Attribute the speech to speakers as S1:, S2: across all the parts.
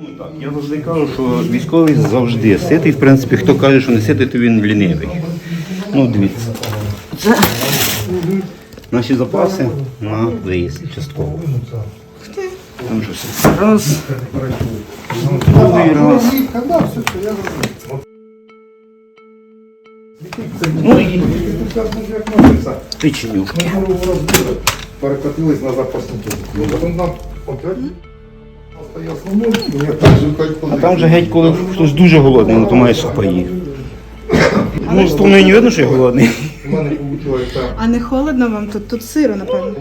S1: Ну так, я завжди кажу, що військовий завжди ситий. В принципі, хто каже, що не ситий, то він лінивий. Ну, дивіться. Це наші запаси на виїзд частково. Там щось раз. Другий раз. Ну і печенюшки.
S2: Перекатились на запасну Ну, потім нам опять
S1: А там же геть, коли хтось дуже голодний, ну то має сухпаї. Ну, з не видно, що я голодний.
S3: А не холодно вам тут? Тут сиро, напевно.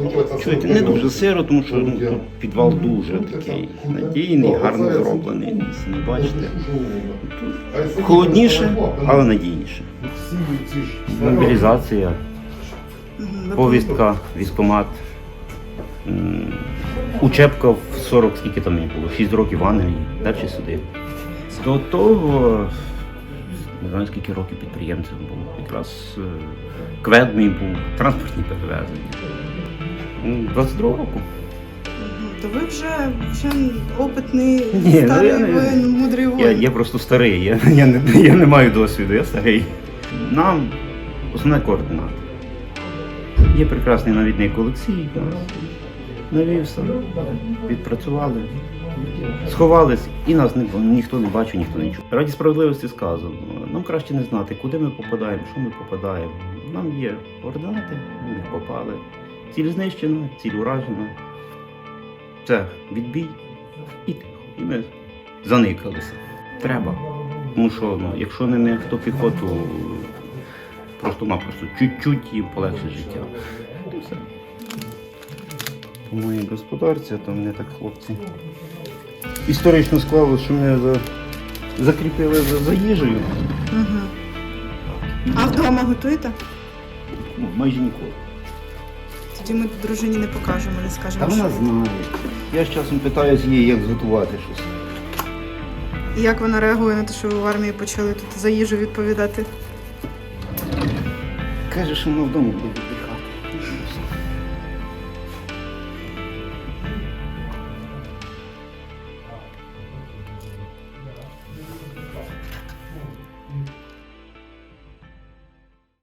S1: Чуєте, не дуже сиро, тому що ну, тут підвал дуже такий надійний, гарно зроблений. Не бачите. Холодніше, але надійніше. Мобілізація, повістка, військкомат, м, учебка в 40, скільки там мені було, 6 років в Англії, далі сюди. До того, не знаю, скільки років підприємцем було. Якраз е, квед мій був, транспортні перевезення. 22 року.
S3: То ви вже, вже опитний,
S1: Ні, ну,
S3: старий
S1: я
S3: воїн, мудрий воїн.
S1: Я, я просто старий, я, я, не, я не маю досвіду, я старий. Нам основне координати. Є прекрасний навідник Олексій, навівся, відпрацювали, сховались і нас ні, ніхто не бачив, ніхто не чув. Раді справедливості сказано, нам краще не знати, куди ми попадаємо, що ми попадаємо. Нам є координати, ми попали. Ціль знищена, ціль уражена. Це відбій і тихо. І ми заникалися. Треба. Тому що ну, якщо не ми, хто піхоту, просто-напросто чуть-чуть їм полегшить життя. І все. По моїй господарці, то мене так хлопці. Історично склалося, що мене за... закріпили за, за їжею.
S3: Мгм. А вдома готуєте?
S1: Ну, майже ніколи.
S3: Тоді ми дружині не покажемо, не
S1: Та
S3: скажемо.
S1: вона
S3: що.
S1: знає. Я з часом питаю з її, як зготувати щось.
S3: І як вона реагує на те, що ви в армії почали тут за їжу відповідати?
S1: Каже, що вона вдома буде